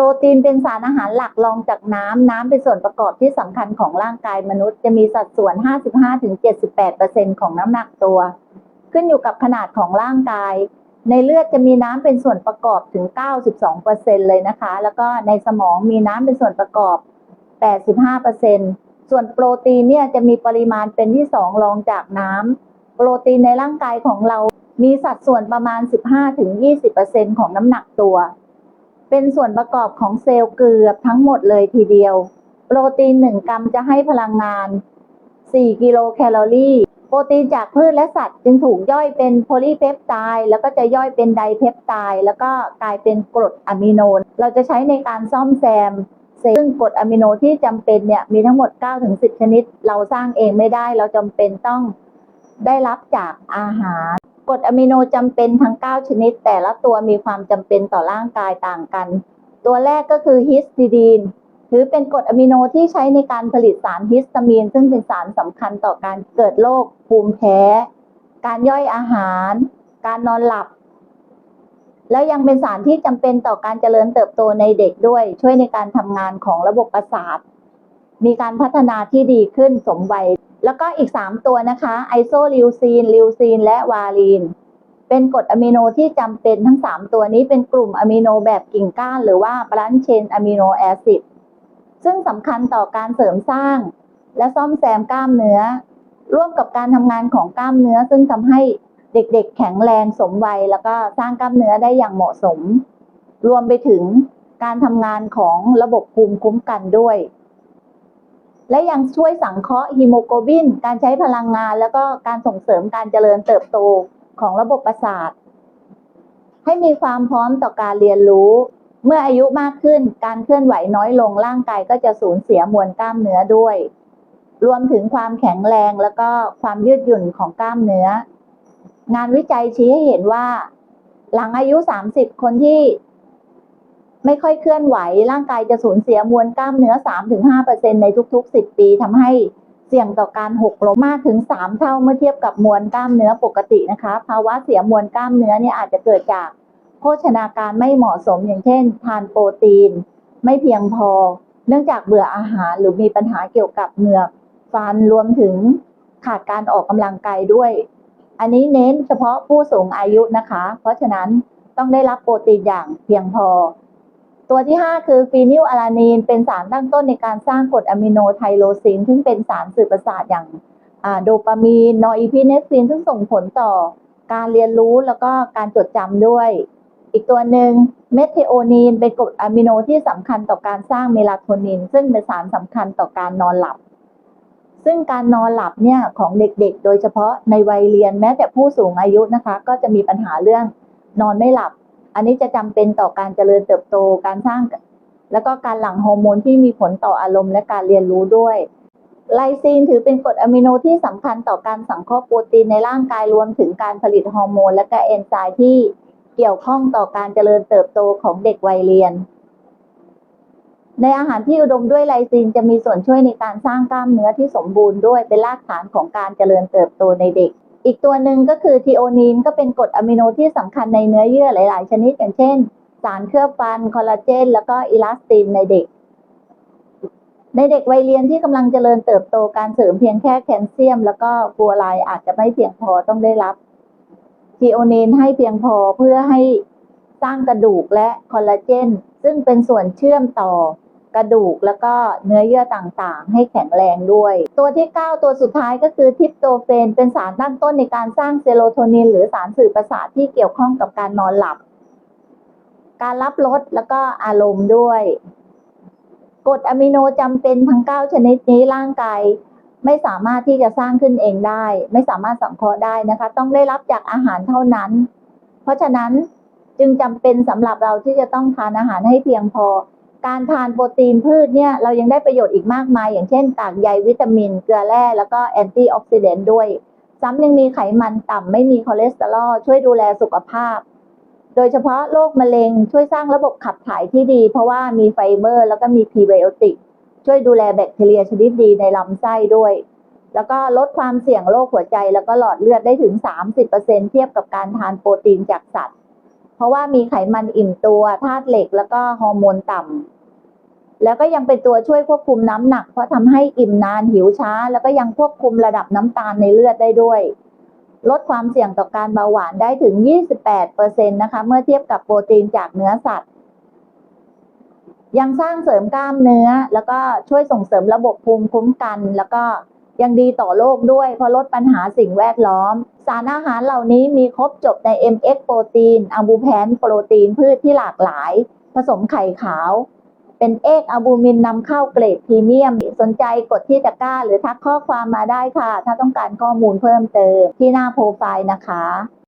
รตีนเป็นสารอาหารหลักรองจากน้ำ น้ำเป็นส่วนประกอบที่สำคัญของร่างกายมนุษย์ จะมีสัดส่วน 55-78%ของน้ำหนักตัว ขึ้นอยู่กับขนาดของร่างกาย ในเลือดจะมีน้ำเป็นส่วนประกอบถึง 92%เลยนะคะ แล้วก็ในสมองมีน้ำเป็นส่วนประกอบ 85%ส่วนโปรตีนเนี่ยจะมีปริมาณเป็นที่สองรองจากน้ำ โปรตีนในร่างกายของเรา มีสัดส่วนประมาณ 15-20%ของน้ำหนักตัว เป็นส่วนประกอบของเซลล์เกือบทั้งหมดเลยทีเดียว โปรตีน 1 กรัมจะให้พลังงาน 4 กิโลแคลอรี่ โปรตีนจากพืชและสัตว์จึงถูกย่อยเป็นโพลีเพปไทด์แล้วก็จะย่อยเป็นไดเพปไทด์แล้วก็กลายเป็นกรดอะมิโน เราจะใช้ในการซ่อมแซมซึ่งกรดอะมิโนที่จำเป็นเนี่ยมีทั้งหมด 9-10 ชนิด เราสร้างเองไม่ได้เราจำเป็นต้องได้รับจากอาหาร กรดอะมิโนจำเป็นทั้ง 9 ชนิด แต่ละตัวมีความจำเป็นต่อร่างกายต่างกัน ตัวแรกก็คือฮิสติดีนถือเป็นกรดอะมิโนที่ใช้ในการผลิตสารฮิสตามีน ซึ่งเป็นสารสำคัญต่อการเกิดโรคภูมิแพ้ การย่อยอาหาร การนอนหลับ แล้วยังเป็นสารที่จำเป็นต่อการเจริญเติบโตในเด็กด้วย ช่วยในการทำงานของระบบประสาท มีการพัฒนาที่ดีขึ้นสมวัย แล้วก็อีก 3 ตัวนะคะไอโซลิวซีนลิวซีนและวาลีน เป็นกรดอะมิโนที่จำเป็นทั้ง 3 ตัวนี้เป็นกลุ่มอะมิโนแบบกิ่งก้าน หรือว่าบรันเชนอะมิโนแอซิดซึ่งสำคัญต่อการเสริมสร้าง และซ่อมแซมกล้ามเนื้อ ร่วมกับการทำงานของกล้ามเนื้อ ซึ่งทำให้เด็กๆ แข็งแรงสมวัย แล้วก็สร้างกล้ามเนื้อได้อย่างเหมาะสม รวมไปถึงการทำงานของระบบภูมิคุ้มกันด้วย และยังช่วยสังเคราะห์ฮีโมโกลบิน การใช้พลังงาน แล้วก็การส่งเสริมการเจริญเติบโตของระบบประสาท ให้มีความพร้อมต่อการเรียนรู้ เมื่ออายุมากขึ้นการเคลื่อนไหวน้อยลงร่างกายก็จะสูญเสียมวลกล้ามเนื้อด้วย รวมถึงความแข็งแรงแล้วก็ความยืดหยุ่นของกล้ามเนื้อ งานวิจัยชี้ให้เห็นว่า หลังอายุ 30 คนที่ ไม่ค่อยเคลื่อนไหว ร่างกายจะสูญเสียมวลกล้ามเนื้อ 3-5%ในทุกๆ 10 ปีทำให้เสี่ยงต่อการหกล้มมากถึง 3 เท่าเมื่อเทียบกับมวลกล้ามเนื้อปกตินะคะ ภาวะเสียมวลกล้ามเนื้อเนี่ยอาจจะเกิดจากโภชนาการไม่เหมาะสมอย่างเช่น ทานโปรตีน ไม่เพียงพอ เนื่องจากเบื่ออาหารหรือมีปัญหาเกี่ยวกับเหงือกฟันรวมถึงขาดการออกกำลังกายด้วย อันนี้เน้นเฉพาะผู้สูงอายุนะคะ เพราะฉะนั้นต้องได้รับโปรตีนอย่างเพียงพอ ตัวที่ 5 คือฟีนิลอะลานีน เป็นสารตั้งต้นในการสร้างกรดอะมิโนไทโรซิน ซึ่งเป็นสารสื่อประสาทอย่างโดปามีน นอร์อีพิเนฟริน ซึ่งส่งผลต่อการเรียนรู้แล้วก็การจดจำด้วย อีกตัวหนึ่งเมทเทโอนีน เป็นกรดอะมิโนที่สำคัญต่อการสร้างเมลาโทนิน ซึ่งเป็นสารสำคัญต่อการนอนหลับ ซึ่งการนอนหลับเนี่ยของเด็กๆ โดยเฉพาะในวัยเรียนแม้แต่ผู้สูงอายุนะคะ ก็จะมีปัญหาเรื่องนอนไม่หลับ อันนี้จะจำเป็นต่อการเจริญเติบโตการสร้าง แล้วก็การหลั่งฮอร์โมนที่มีผลต่ออารมณ์และการเรียนรู้ด้วยไลซีนถือเป็นกรดอะมิโนที่สำคัญต่อการสังเคราะห์โปรตีนในร่างกายรวมถึงการผลิตฮอร์โมน และก็เอนไซม์ที่เกี่ยวข้องต่อการเจริญเติบโตของเด็กวัยเรียน ในอาหารที่อุดมด้วยไลซีนจะมีส่วนช่วยในการสร้างกล้ามเนื้อที่สมบูรณ์ด้วยเป็นรากฐานของการเจริญเติบโตในเด็ก อีกตัวหนึ่งก็คือทีโอนีนก็เป็นกรดอะมิโนที่สำคัญในเนื้อเยื่อหลาย ๆ ชนิดอย่างเช่น สารเคลือบฟัน คอลลาเจน แล้วก็อิลาสตินในเด็ก ในเด็กวัยเรียนที่กำลังเจริญเติบโตการเสริมเพียงแค่แคลเซียม แล้วก็ฟลูอไรด์อาจจะไม่เพียงพอต้องได้รับทีโอนีนให้เพียงพอเพื่อให้สร้างกระดูกและคอลลาเจน ซึ่งเป็นส่วนเชื่อมต่อ กระดูกแล้วก็เนื้อเยื่อต่างๆ ให้แข็งแรงด้วย ตัวที่ 9 ตัวสุดท้ายก็คือทิปโตเฟน เป็นสารตั้งต้นในการสร้างเซโรโทนิน หรือสารสื่อประสาทที่เกี่ยวข้องกับการนอนหลับ การรับรสแล้วก็อารมณ์ด้วยกรดอะมิโนจำเป็นทั้ง 9 ชนิดนี้ร่างกายไม่สามารถที่จะสร้างขึ้นเองได้ ไม่สามารถสังเคราะห์ได้นะคะ ต้องได้รับจากอาหารเท่านั้น เพราะฉะนั้นจึงจำเป็นสำหรับเราที่จะต้องทานอาหารให้เพียงพอ การทานโปรตีนพืชเนี่ยเรายังได้ประโยชน์อีกมากมาย อย่างเช่นกากใยวิตามิน เกลือแร่แล้วก็แอนตี้ออกซิเดนต์ด้วย ซ้ำยังมีไขมันต่ำไม่มีคอเลสเตอรอลช่วยดูแลสุขภาพ โดยเฉพาะโรคมะเร็งช่วยสร้างระบบขับถ่ายที่ดี เพราะว่ามีไฟเบอร์ แล้วก็มีพรีไบโอติกช่วยดูแลแบคทีเรียชนิดดีในลำไส้ด้วย แล้วก็ลดความเสี่ยงโรคหัวใจแล้วก็หลอดเลือดได้ถึง 30%เทียบกับการทานโปรตีนจากสัตว์ เพราะว่ามีไขมันอิ่มตัวธาตุเหล็กแล้วก็ฮอร์โมนต่ำ แล้วก็ยังเป็นตัวช่วยควบคุมน้ำหนัก เพราะทำให้อิ่มนานหิวช้า แล้วก็ยังควบคุมระดับน้ำตาลในเลือดได้ด้วย ลดความเสี่ยงต่อการเบาหวานได้ถึง 28%นะคะเมื่อเทียบกับโปรตีนจากเนื้อสัตว์ ยังสร้างเสริมกล้ามเนื้อ แล้วก็ช่วยส่งเสริมระบบภูมิคุ้มกัน แล้วก็ยังดีต่อโลกด้วย เพราะลดปัญหาสิ่งแวดล้อม สารอาหารเหล่านี้มีครบจบใน MX โปรตีนอะบูแพนโปรตีนพืชที่หลากหลาย ผสมไข่ขาว เป็นเอกอะบูมินนำเข้าเกรดพรีเมียม สนใจกดที่ตะกร้า หรือทักข้อความมาได้ค่ะ ถ้าต้องการข้อมูลเพิ่มเติมที่หน้าโปรไฟล์นะคะ